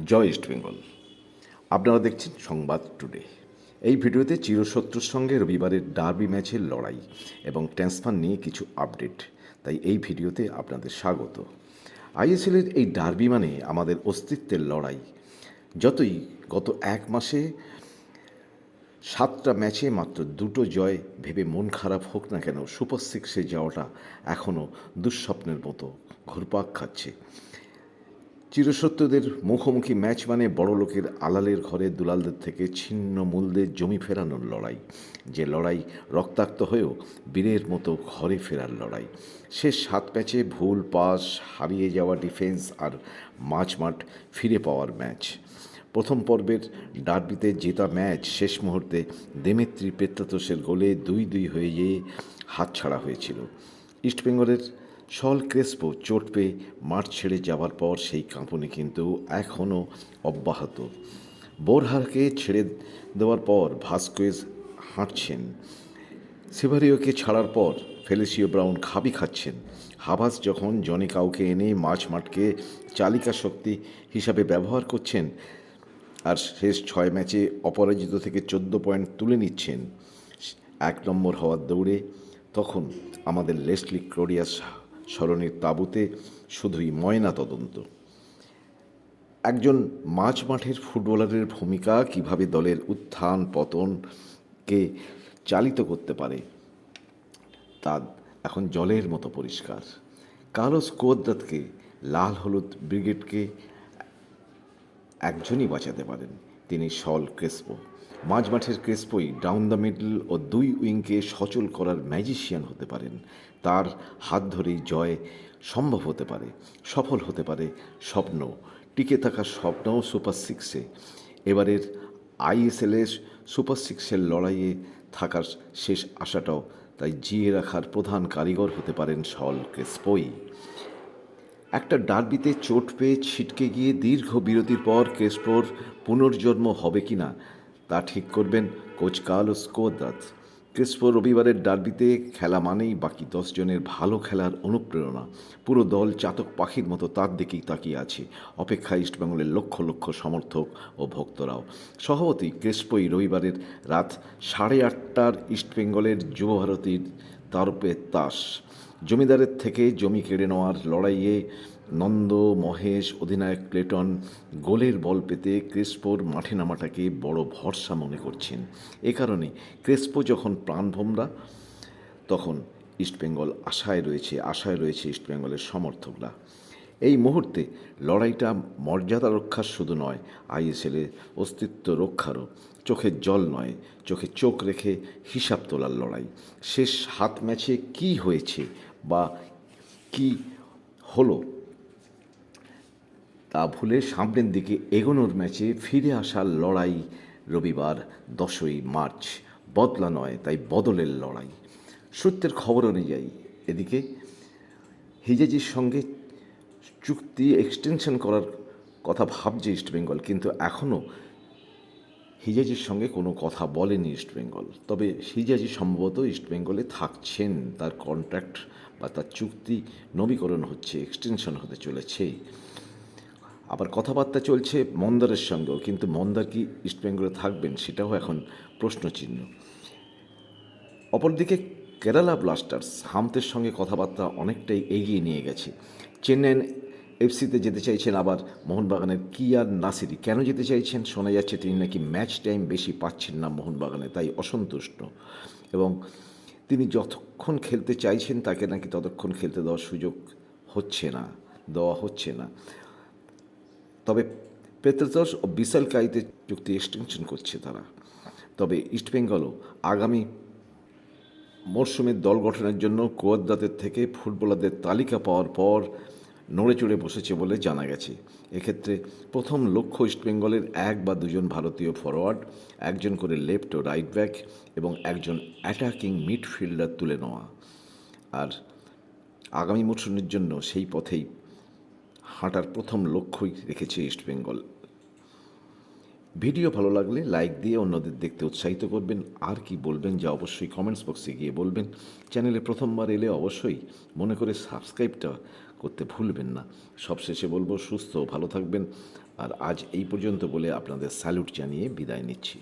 জয় east Bengal. আপনারা দেখছেন সংবাদ টুডে। এই ভিডিওতে চিরশত্রুর সঙ্গে রবিবারের ডার্বি ম্যাচের লড়াই এবং ট্রান্সফার নিয়ে কিছু আপডেট। তাই এই ভিডিওতে আপনাদের স্বাগত। আইএসএলের এই ডার্বি মানে আমাদের অস্তিত্বের লড়াই। যতই গত এক মাসে সাতটা ম্যাচে মাত্র দুটো জয় ভেবে মন খারাপ হোক না কেন, সুপার সিক্সে যাওয়াটা এখনও দুঃস্বপ্নের মতো ঘুরপাক খাচ্ছে। চিরসত্যদের মুখোমুখি ম্যাচ মানে বড় লোকের আলালের ঘরে দুলালদের থেকে ছিন্ন মূলদের জমি ফেরানোর লড়াই। যে লড়াই রক্তাক্ত হয়েও বীরের মতো ঘরে ফেরার লড়াই। শেষ সাত ম্যাচে ভুল পাস, হারিয়ে যাওয়া ডিফেন্স আর মাঝমাঠ ফিরে পাওয়ার ম্যাচ। প্রথম পর্বের ডার্বিতে জেতা ম্যাচ শেষ মুহূর্তে দেমেত্রী পেত্রাতোষের গোলে দুই দুই হয়ে গিয়ে হাতছাড়া হয়েছিল। ইস্টবেঙ্গলের সল ক্রেসপো চোট পেয়ে মাঠ ছেড়ে যাওয়ার পর সেই কাঁপুনি কিন্তু এখনও অব্যাহত। বোরহারকে ছেড়ে দেওয়ার পর ভাস্কোয়েজ হাঁটছেন। সিভারিওকে ছাড়ার পর ফেলিসিও ব্রাউন খাবি খাচ্ছেন। হাভাস যখন জনি কাউকে এনে মাঝ মাঠকে চালিকা শক্তি হিসাবে ব্যবহার করছেন, আর শেষ ছয় ম্যাচে অপরাজিত থেকে চোদ্দ পয়েন্ট তুলে নিচ্ছেন, এক নম্বর হওয়ার দৌড়ে তখন আমাদের লেসলি ক্লোরিয়াস স্মরণের তাঁবুতে শুধুই ময়না তদন্ত। একজন মাঝ মাঠের ফুটবলারের ভূমিকা কীভাবে দলের উত্থান পতনকে চালিত করতে পারে, তা এখন জলের মতো পরিষ্কার। কার্লোস কোদ্দাতকে লাল হলুদ ব্রিগেডকে একজনই বাঁচাতে পারেন। তিনি সল ক্রেসপো। মাঝমাঠের ক্রেসপোই ডাউন দ্য মিডল ও দুই উইংকে সচল করার ম্যাজিশিয়ান হতে পারেন। তার হাত ধরেই জয় সম্ভব হতে পারে, সফল হতে পারে স্বপ্ন। টিকে থাকা স্বপ্নও সুপার সিক্সে। এবারের আইএসএলের সুপার সিক্সের লড়াইয়ে থাকার শেষ আশাটাও তাই জিয়ে রাখার প্রধান কারিগর হতে পারেন সল ক্রেসপোই। একটা ডার্বিতে চোট পেয়ে ছিটকে গিয়ে দীর্ঘ বিরতির পর ক্রেসপোর পুনর্জন্ম হবে কি না তা ঠিক করবেন কোচ কার্লোস কোদ্রাত ক্রেসপো রবিবারের ডার্বিতে খেলা মানেই বাকি দশজনের ভালো খেলার অনুপ্রেরণা। পুরো দল চাতক পাখির মতো তার দিকেই তাকিয়ে আছে। অপেক্ষা ইস্টবেঙ্গলের লক্ষ লক্ষ সমর্থক ও ভক্তরাও। সভাপতি ক্রেসপোই রবিবারের রাত সাড়ে আটটার ইস্টবেঙ্গলের যুবভারতীর তারপে তাস। জমিদারের থেকে জমি কেড়ে নেওয়ার লড়াইয়ে নন্দ, মহেশ, অধিনায়ক ক্লেটন গোলের বল পেতে ক্রেসপোর মাঠে নামাটাকে বড় ভরসা মনে করছেন। এ কারণে ক্রেসপো যখন প্রাণভোমরা তখন ইস্টবেঙ্গল আশায় রয়েছে আশায় রয়েছে ইস্টবেঙ্গলের সমর্থকরা। এই মুহূর্তে লড়াইটা মর্যাদা রক্ষার শুধু নয় আইএসএলের অস্তিত্ব রক্ষারও চোখের জল নয়, চোখে চোখ রেখে হিসাব তোলার লড়াই। শেষ হাত ম্যাচে কি হয়েছে বা কি হলো, তা ভুলে সামনের দিকে এগোনোর ম্যাচে ফিরে আসার লড়াই রবিবার দশই মার্চ। বদলা নয়, তাই বদলের লড়াই। সত্যের খবর অনুযায়ী এদিকে হিজেজির সঙ্গে চুক্তি এক্সটেনশন করার কথা ভাবছে ইস্টবেঙ্গল কিন্তু এখনও হিজাজির সঙ্গে কোনো কথা বলেনি ইস্টবেঙ্গল তবে হিজাজি সম্ভবত ইস্টবেঙ্গলে থাকছেন। তার কন্ট্রাক্ট বা তার চুক্তি নবীকরণ হচ্ছে, এক্সটেনশন হতে চলেছে। আবার কথাবার্তা চলছে মন্দারের সঙ্গেও, কিন্তু মন্দার কি ইস্টবেঙ্গলে থাকবেন সেটাও এখন প্রশ্নচিহ্ন। অপরদিকে কেরালা ব্লাস্টার্স হামতের সঙ্গে কথাবার্তা অনেকটাই এগিয়ে নিয়ে গেছে। চেন্নাই এফসিতে যেতে চাইছেন আবার মোহনবাগানের কিয়ার নাসিরি। কেন যেতে চাইছেন? শোনা যাচ্ছে তিনি নাকি ম্যাচ টাইম বেশি পাচ্ছেন না মোহনবাগানে, তাই অসন্তুষ্ট। এবং তিনি যতক্ষণ খেলতে চাইছেন তাকে নাকি ততক্ষণ খেলতে দেওয়ার সুযোগ হচ্ছে না, দেওয়া হচ্ছে না। তবে পেত্রতস ও বিশাল কাইতে চুক্তি এক্সটেনশন করছে তারা। তবে ইস্টবেঙ্গলও আগামী মরশুমের দল গঠনের জন্য কোয়াদ্দাতের থেকে ফুটবলারদের তালিকা পাওয়ার পর নড়ে চড়ে বসেছে বলে জানা গেছে। এক্ষেত্রে প্রথম লক্ষ্য ইস্টবেঙ্গলের এক বা দুজন ভারতীয় ফরোয়ার্ড একজন করে লেফট ও রাইট ব্যাক এবং একজন অ্যাটাকিং মিডফিল্ডার তুলে নেওয়া। আর আগামী মৌসুমের জন্য সেই পথেই হাঁটার প্রথম লক্ষ্যই রেখেছে ইস্টবেঙ্গল ভিডিও ভালো লাগলে লাইক দিয়ে অন্যদের দেখতে উৎসাহিত করবেন। আর কি বলবেন যা অবশ্যই কমেন্টস বক্সে গিয়ে বলবেন। চ্যানেলে প্রথমবার এলে অবশ্যই মনে করে সাবস্ক্রাইবটা করতে ভুলবেন না। সবশেষে বলব, সুস্থ ভালো থাকবেন। আর আজ এই পর্যন্ত বলে আপনাদের স্যালুট জানিয়ে বিদায় নিচ্ছি।